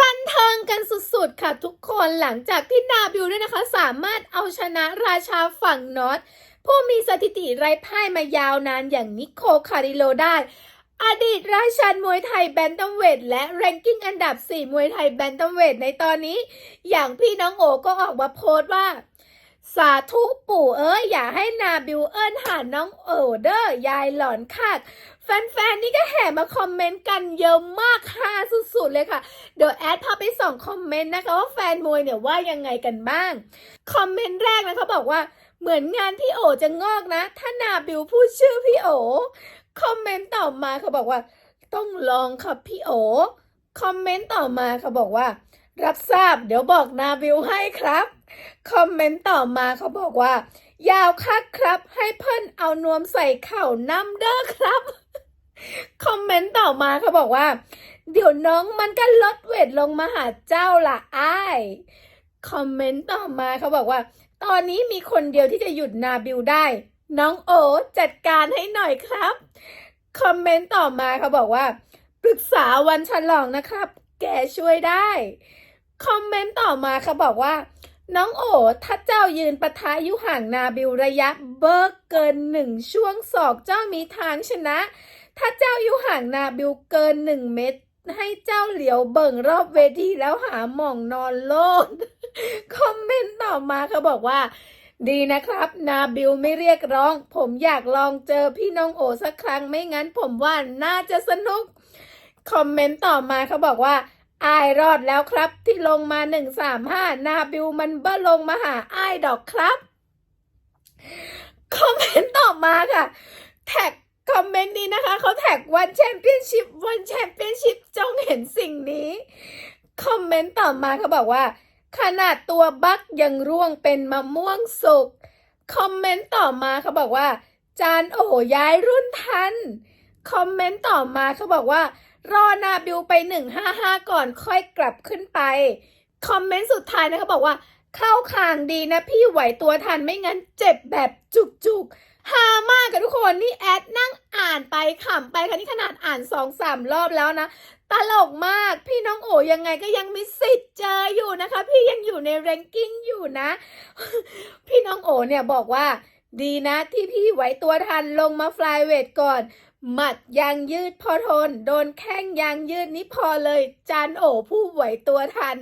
บันเทิงกันสุดๆ ค่ะทุกคนหลังจากที่นาบิวเนี่ยนะคะ สามารถเอาชนะราชาฝั่งนอตผู้มีสถิติไร้พ่ายมายาวนานอย่างนิโคคาริโลได้ อดีตราชันมวยไทยแบนตัมเวทและแรงกิ้งอันดับ 4 มวยไทยแบนตัมเวทในตอนนี้ อย่างพี่น้องโอก็ออกมาโพสต์ว่าสาธุปู่เอ้ยอย่าให้นาบิวเอิญหาน้องโอเดอร์ยายหลอนคักแฟนๆ นี่ก็แห่มาคอมเมนต์กันเยอะมากค่ะ สุดเลยค่ะ เดี๋ยวแอดพาไปส่องคอมเมนต์นะคะว่าแฟนมวยเนี่ยว่ายังไงกันบ้าง คอมเมนต์แรกนะเขาบอกว่าเหมือนงานพี่โอจะงอกนะ ถ้านาบิวพูดชื่อพี่โอ คอมเมนต์ต่อมาเขาบอกว่า ต้องลองครับพี่โอ คอมเมนต์ต่อมาเขาบอกว่า รับทราบเดี๋ยวบอกนาบิวให้ครับ คอมเมนต์ต่อมาเขาบอกว่า ยาวคักครับ ให้เพิ่นเอานวมใส่เข่าน้ำเด้อครับ คอมเมนต์ต่อมาเขาบอกว่า เดี๋ยวน้องมันก็ลดเวทลงมาหาเจ้าละอ้ายคอมเมนต์ต่อมาเขาบอกว่า ตอนนี้มีคนเดียวที่จะหยุดนาบิวได้ น้องโอจัดการให้หน่อยครับ คอมเมนต์ต่อมาเขาบอกว่าปรึกษาวันฉลองนะครับ แกช่วยได้ คอมเมนต์ต่อมาเขาบอกว่า น้องโอถ้าเจ้ายืนปะทะอยุห่างนาบิวระยะเบิร์กเกินหนึ่งช่วงศอกเจ้ามีทางชนะ ถ้าเจ้าอยู่ห่างนาบิวเกินหนึ่งเมตร ให้เจ้าเหลียวเบิ่งรอบเวทีแล้วหาหม่องนอนโลด คอมเมนต์ต่อมาเขาบอกว่า ดีนะครับ นาบิวไม่เรียกร้อง ผมอยากลองเจอพี่น้องโอสักครั้งไม่งั้นผมว่าน่าจะสนุก คอมเมนต์ต่อมาเขาบอกว่า อายรอดแล้วครับ ที่ลงมาหนึ่งสามห้านาบิวมันบ้อลงมาหาอายดอกครับ คอมเมนต์ต่อมาค่ะ แท็ก อมเมนต์นี้นะคะเขาแท็กวันแชมเปี้ยนชิพวันแชมเปี้ยนชิพจงเห็นสิ่งนี้ คอมเมนต์ต่อมาเขาบอกว่า ขนาดตัวบักยังร่วงเป็นมะม่วงสุกคอมเมนต์ต่อมาเขาบอกว่า จานโอ้ย้ายรุ่นทันคอมเมนต์ต่อมาเขาบอกว่า รอนาบิวไป 155 ก่อนค่อยกลับขึ้นไป คอมเมนต์สุดท้ายนะเขาบอกว่า เข้าคางดีนะพี่ไหวตัวทันไม่งั้นเจ็บแบบจุกๆฮามากกับทุกคนนี่แอดนั่ง อ่านไปขำไปค่ะนี่ขนาดอ่านสองสามรอบแล้วนะ ตลกมากพี่น้องโอยังไงก็ยังมีสิทธิ์เจออยู่นะคะ พี่ยังอยู่ในแรงกิ้งอยู่นะ พี่น้องโอเนี่ยบอกว่า ดีนะที่พี่ไหวตัวทันลงมาฟลายเวทก่อน หมัดยางยืดพอทน โดนแข้งยางยืดนี้พอเลย จานโอผู้ไหวตัวทัน